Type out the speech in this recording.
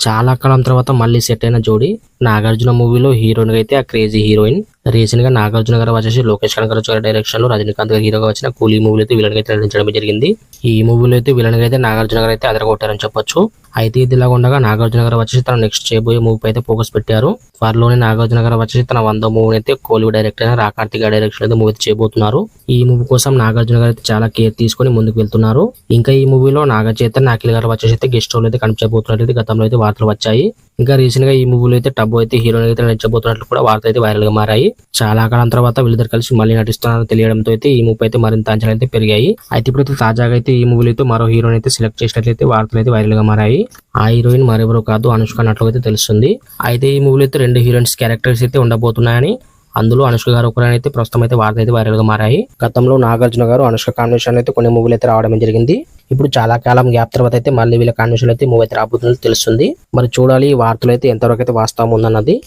చాలా కాలం తర్వాత మళ్ళీ సెట్ అయిన జోడి నాగార్జున మూవీలో హీరోయిన్ అయితే ఆ క్రేజీ హీరోయిన్ రీసెంట్గా నాగార్జున గారు వచ్చేసి లోకేష్ కనకరాజు గారి డైరెక్షన్లో రజనీకాంత్ గారు హీరోగా వచ్చిన కూలీ మూవీలో అయితే విలన్గా అయితే నటించడం జరిగింది. ఈ మూవీలో అయితే విలన్గా అయితే నాగార్జున గారు అయితే అదరగొట్టారని చెప్పొచ్చు. అయితే ఇది ఇలా ఉండగా నాగార్జున గారు వచ్చేసి తన నెక్స్ట్ చేయబోయే మూవీ అయితే ఫోకస్ పెట్టారు. త్వరలోనే నాగార్జున గారు వచ్చేసి తన వంద మూవీని అయితే కోలీవుడ్ డైరెక్టర్ అయిన రాకార్తిక డైరెక్షన్ అయితే మూవీ చేయబోతున్నారు. ఈ మూవీ కోసం నాగార్జున గారు అయితే చాలా కేర్ తీసుకొని ముందుకు వెళ్తున్నారు. ఇంకా ఈ మూవీలో నాగ చైతన్య అఖిల్ గారు వచ్చేసి అయితే గెస్ట్ రోల్ అయితే కనిపించబోతున్నట్టు అయితే గతంలో అయితే వార్తలు వచ్చాయి. ఇంకా రీసెంట్గా ఈ మూవీలో అయితే టబ్బు అయితే హీరోయిన్ అయితే నచ్చబోతున్నట్లు కూడా వార్త అయితే వైరల్గా మారాయి. చాలా కాలం తర్వాత వీళ్ళిద్దరు కలిసి మళ్ళీ నటిస్తున్నారని తెలియడంతో అయితే ఈ మూవీ అయితే మరింత అంచనాలు అయితే పెరిగాయి. అయితే ఇప్పుడు అయితే తాజాగా అయితే ఈ మూవీలో అయితే మరో హీరోయిన్ అయితే సెలెక్ట్ చేసినట్లయితే వార్తలు అయితే వైరల్గా మారాయి. ఆ హీరోయిన్ మరెవరో కాదు అనుష్క అన్నట్లు అయితే తెలుస్తుంది. అయితే ఈ మూవీలో అయితే రెండు హీరోయిన్స్ క్యారెక్టర్స్ అయితే ఉండబోతున్నాయని అందులో అనుష్క గారు ఒకరైనా అయితే ప్రస్తుతం అయితే వార్త అయితే వైరల్గా మారాయి. గతంలో నాగార్జున గారు అనుష్క కాంబినేషన్ అయితే కొన్ని మూవీలు అయితే రావడం జరిగింది. ఇప్పుడు చాలా కాలం గ్యాప్ తర్వాత అయితే మళ్ళీ వీళ్ళ కండిషన్ అయితే మూవ్ అయితే రాబోతున్నట్టు తెలుస్తుంది. మరి చూడాలి ఈ వార్తలు అయితే ఎంతవరకు అయితే వాస్తవం ఉందన్నది.